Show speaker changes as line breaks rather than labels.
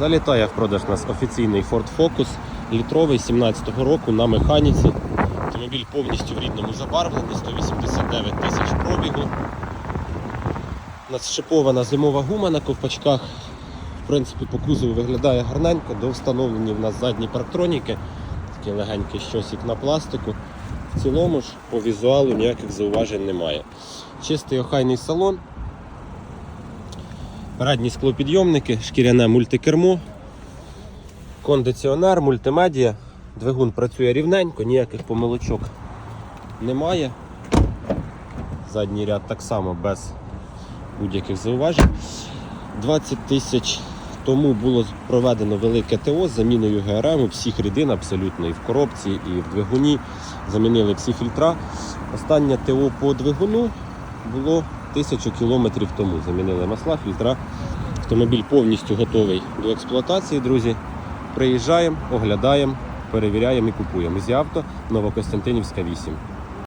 Залітає в продаж у нас офіційний Ford Focus літровий 17-го року на механіці. Автомобіль повністю в рідному забарвленні, 189 тисяч пробігу. У нас шипована зимова гума на ковпачках. В принципі, по кузову виглядає гарненько, до встановлені в нас задні парктроніки, такий легенький щосік на пластику. В цілому ж по візуалу ніяких зауважень немає. Чистий охайний салон, передні склопідйомники, шкіряне мультикермо, кондиціонер, мультимедіа. Двигун працює рівненько, ніяких помилочок немає. Задній ряд так само без будь-яких зауважень. 20 тисяч тому було проведено велике ТО з заміною ГРМ всіх рідин абсолютно і в коробці, і в двигуні. Замінили всі фільтра. Останнє ТО по двигуну було тисячу кілометрів тому. Замінили масла, фільтра. Автомобіль повністю готовий до експлуатації, друзі. Приїжджаємо, оглядаємо, перевіряємо і купуємо. Зі авто Новокостянтинівська 8.